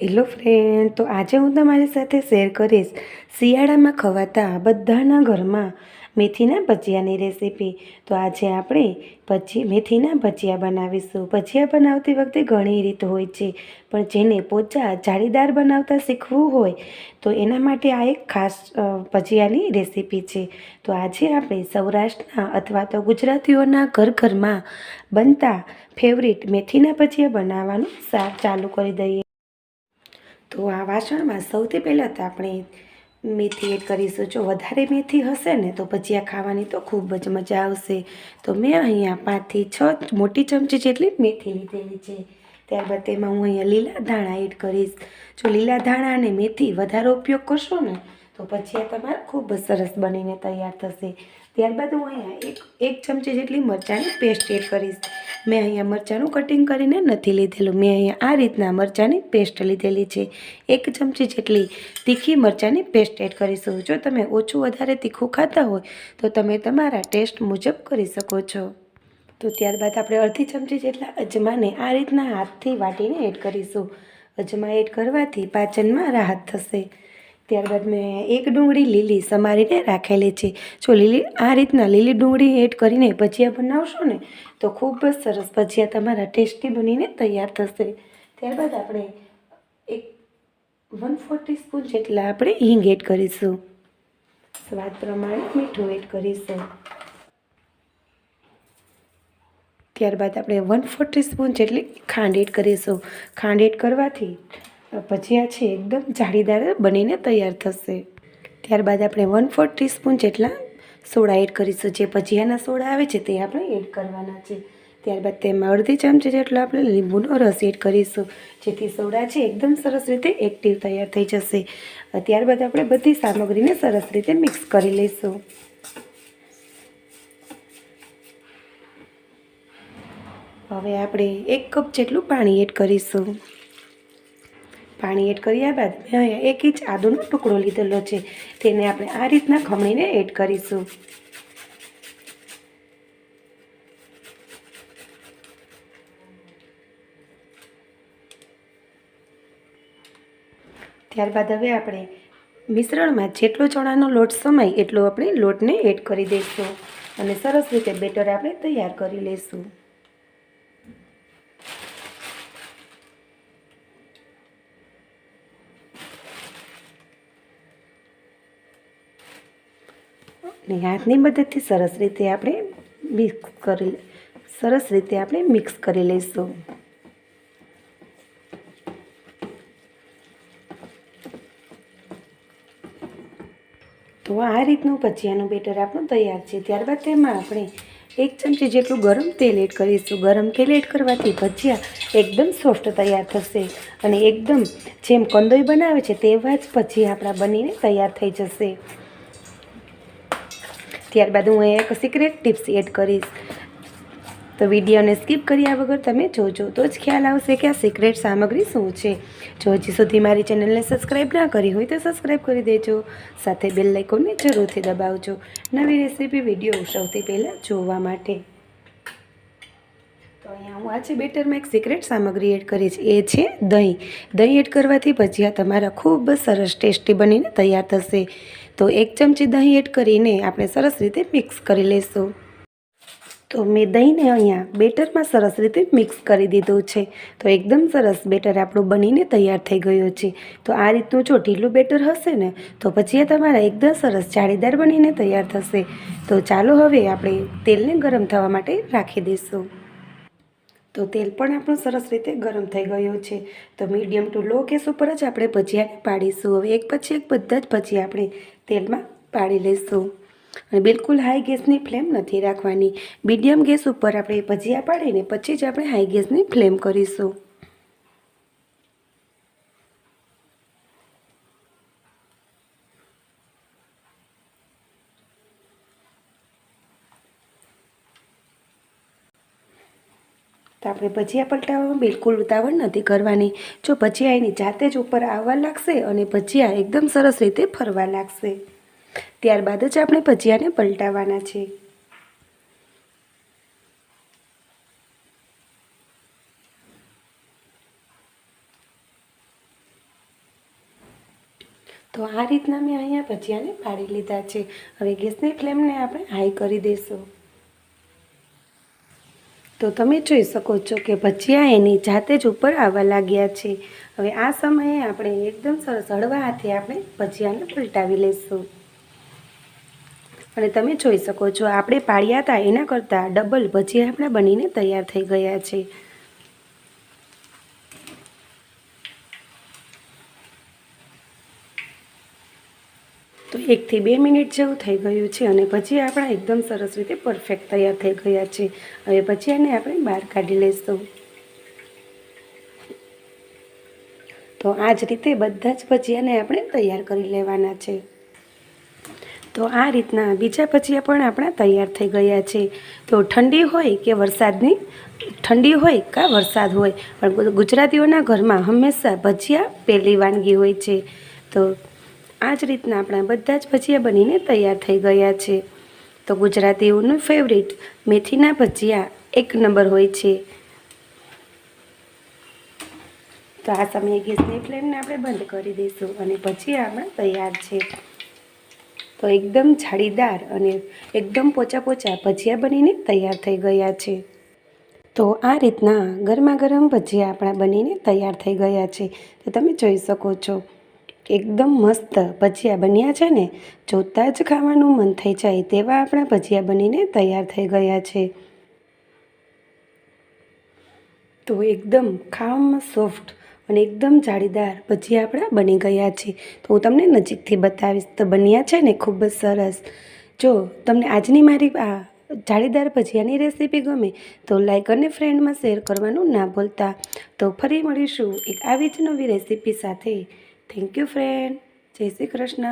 Hello friend, તો આજે હું તમારી સાથે શેર કરીશ શિયાળામાં ખવાતા બધાના ઘરમાં મેથીના ભજીયાની રેસીપી. તો આજે આપણે ભજી, મેથીના ભજીયા બનાવીશું. ભજીયા બનાવતી વખતે ઘણી રીત હોય છે, પણ જેને પોચા જાળીદાર બનાવતા શીખવું હોય, તો એના માટે આ એક ખાસ ભજીયાની રેસીપી છે. તો આજે આપણે સૌરાષ્ટ્રના અથવા તો ગુજરાતીઓના ઘર ઘરમાં બનતા ફેવરિટ મેથીના ભજીયા બનાવવાનું શાક ચાલુ કરી દઈએ. તો આ વાસણમાં સૌથી પહેલાં તો આપણે મેથી એડ કરીશું. જો વધારે મેથી હશે ને, તો ભજીયા ખાવાની તો ખૂબ જ મજા આવશે. તો મેં અહીંયા પાંચથી છ મોટી ચમચી જેટલી મેથી લીધેલી છે. ત્યારબાદ તેમાં હું અહીંયા લીલા ધાણા એડ કરીશ. જો લીલા ધાણા અને મેથી વધારે ઉપયોગ કરશો ને, તો ભજીયા તમારા ખૂબ જ સરસ બનીને તૈયાર થશે. ત્યારબાદ હું અહીંયા એક એક ચમચી જેટલી મરચાંની પેસ્ટ એડ કરીશ. મેં અહીંયા મરચાંનું કટિંગ કરીને નથી લીધેલું. મેં અહીંયા આ રીતના મરચાંની પેસ્ટ લીધેલી છે. એક ચમચી જેટલી તીખી મરચાંની પેસ્ટ એડ કરીશું. જો તમે ઓછું વધારે તીખું ખાતા હોય, તો તમે તમારા ટેસ્ટ મુજબ કરી શકો છો. તો ત્યારબાદ આપણે અડધી ચમચી જેટલા અજમાને આ રીતના હાથથી વાટીને એડ કરીશું. અજમા એડ કરવાથી પાચનમાં રાહત થશે. ત્યારબાદ મેં એક ડુંગળી લીલી સમારીને રાખેલી છે. જો લીલી, આ રીતના લીલી ડુંગળી એડ કરીને ભજીયા બનાવશો ને, તો ખૂબ જ સરસ ભજીયા તમારા ટેસ્ટી બનીને તૈયાર થશે. ત્યારબાદ આપણે એક વન ફોર્ટી સ્પૂન જેટલા આપણે હિંગ એડ કરીશું. સ્વાદ પ્રમાણે મીઠું એડ કરીશું. ત્યારબાદ આપણે વન ફોર્ટી સ્પૂન જેટલી ખાંડ એડ કરીશું. ખાંડ એડ કરવાથી ભજીયા છે એકદમ જાળીદાર બનીને તૈયાર થશે. ત્યારબાદ આપણે વન ફોર ટીસ્પૂન જેટલા સોડા એડ કરીશું. જે ભજીયાના સોડા આવે છે તે આપણે એડ કરવાના છે. ત્યારબાદ તેમાં અડધી ચમચી જેટલો આપણે લીંબુનો રસ એડ કરીશું. જેથી સોડા છે એકદમ સરસ રીતે એક્ટિવ તૈયાર થઈ જશે. ત્યારબાદ આપણે બધી સામગ્રીને સરસ રીતે મિક્સ કરી લઈશું. હવે આપણે એક કપ જેટલું પાણી એડ કરીશું. પાણી એડ કર્યા બાદ મેં અહીંયા એક ઇંચ આદુનો ટુકડો લીધેલો છે. તેને આપણે આ રીતના ખમણીને એડ કરીશું. ત્યારબાદ હવે આપણે મિશ્રણમાં જેટલો ચણાનો લોટ સમાય એટલો આપણે લોટને એડ કરી દઈશું. અને સરસ રીતે બેટર આપણે તૈયાર કરી લઈશું અને હાથની મદદથી સરસ રીતે આપણે મિક્સ કરી સરસ રીતે આપણે મિક્સ કરી લઈશું. તો આ રીતનું ભજીયાનું બેટર આપણું તૈયાર છે. ત્યારબાદ તેમાં આપણે એક ચમચી જેટલું ગરમ તેલ એડ કરીશું. ગરમ તેલ એડ કરવાથી ભજીયા એકદમ સોફ્ટ તૈયાર થશે અને એકદમ જેમ કંદોઈ બનાવે છે તેવા જ ભજીયા આપણા બનીને તૈયાર થઈ જશે. ત્યારબાદ હું એક સિક્રેટ ટિપ્સ એડ કરીશ. તો વિડીયોને સ્કીપ કર્યા વગર તમે જોજો. તો જ ખ્યાલ આવશે કે આ સિક્રેટ સામગ્રી શું છે. જો હજી સુધી મારી ચેનલને સબસ્ક્રાઈબ ના કરી હોય તો સબસ્ક્રાઈબ કરી દેજો. સાથે બેલ લાઇકોનને જરૂરથી દબાવજો. નવી રેસીપી વીડિયો સૌથી પહેલાં જોવા માટે. અહીંયા હું આજે બેટરમાં એક સિક્રેટ સામગ્રી એડ કરી છે એ છે દહીં. દહીં એડ કરવાથી ભજીયા તમારા ખૂબ સરસ ટેસ્ટી બનીને તૈયાર થશે. તો એક ચમચી દહીં એડ કરીને આપણે સરસ રીતે મિક્સ કરી લઈશું તો મેં દહીંને અહીંયા બેટરમાં સરસ રીતે મિક્સ કરી દીધું છે. તો એકદમ સરસ બેટર આપણું બનીને તૈયાર થઈ ગયું છે. તો આ રીતનું જો ઢીલું બેટર હશે ને, તો પછી તમારા એકદમ સરસ જાળીદાર બનીને તૈયાર થશે. તો ચાલો હવે આપણે તેલને ગરમ થવા માટે રાખી દઈશું. તો તેલ પણ આપણું સરસ રીતે ગરમ થઈ ગયું છે. તો મીડિયમ ટુ લો ગેસ ઉપર જ આપણે ભજીયાને પાડીશું. હવે એક પછી એક બધા જ ભજીયા આપણે તેલમાં પાડી લઈશું. અને બિલકુલ હાઈ ગેસની ફ્લેમ નથી રાખવાની. મીડિયમ ગેસ ઉપર આપણે ભજીયા પાડીને પછી જ આપણે હાઈ ગેસની ફ્લેમ કરીશું તો આપણે ભજીયા પલટાવવામાં બિલકુલ ઉતાવળ નથી કરવાની. જો ભજીયા એની જાતે જ ઉપર આવવા લાગશે અને ભજીયા એકદમ સરસ રીતે ફરવા લાગશે. ત્યારબાદ જ આપણે ભજીયાને પલટાવવાના છે તો આ રીતના મેં અહીંયા ભજીયાને પાડી લીધા છે. હવે ગેસની ફ્લેમને આપણે હાઈ કરી દઈશું. તો તમે જોઈ શકો છો કે ભજીયા એની જાતે જ ઉપર આવવા લાગ્યા છે. હવે આ સમયે આપણે એકદમ સરસ હળવા હાથે આપણે ભજીયાને પલટાવી લઈશું. અને તમે જોઈ શકો છો, આપણે પાડ્યા હતા એના કરતાં ડબલ ભજીયા આપણા બનીને તૈયાર થઈ ગયા છે. એકથી બે મિનિટ જેવું થઈ ગયું છે અને ભજીયા આપણા એકદમ સરસ રીતે પરફેક્ટ તૈયાર થઈ ગયા છે. હવે ભજીયાને આપણે બહાર કાઢી લઈશું. તો આ જ રીતે બધા જ ભજીયાને આપણે તૈયાર કરી લેવાના છે. તો આ રીતના બીજા ભજીયા પણ આપણા તૈયાર થઈ ગયા છે. તો ઠંડી હોય કે વરસાદની, ઠંડી હોય કે વરસાદ હોય, પણ ગુજરાતીઓના ઘરમાં હંમેશા ભજીયા પહેલી વાનગી હોય છે. તો આ જ રીતના આપણા બધા જ ભજીયા બનીને તૈયાર થઈ ગયા છે. તો ગુજરાતીઓનું ફેવરિટ મેથીના ભજીયા એક નંબર હોય છે. તો આ સમયે ગેસની ફ્લેમને આપણે બંધ કરી દઈશું અને ભજીયા આપણા તૈયાર છે. તો એકદમ જાળીદાર અને એકદમ પોચા પોચા ભજીયા બનીને તૈયાર થઈ ગયા છે. તો આ રીતના ગરમા ગરમ ભજીયા આપણા બનીને તૈયાર થઈ ગયા છે. તો તમે જોઈ શકો છો. એકદમ મસ્ત ભજીયા બન્યા છે ને, જોતાં જ ખાવાનું મન થઈ જાય તેવા આપણા ભજીયા બનીને તૈયાર થઈ ગયા છે. તો એકદમ ખાવામાં સોફ્ટ અને એકદમ જાળીદાર ભજીયા આપણા બની ગયા છે. તો હું તમને નજીકથી બતાવીશ, તો બન્યા છે ને ખૂબ જ સરસ. જો તમને આજની મારી આ જાળીદાર ભજીયાની રેસીપી ગમે, તો લાઈક અને ફ્રેન્ડમાં શેર કરવાનું ના ભૂલતા. તો ફરી મળીશું એક આવી જ નવી રેસીપી સાથે. Thank you friend. જય શ્રી કૃષ્ણ.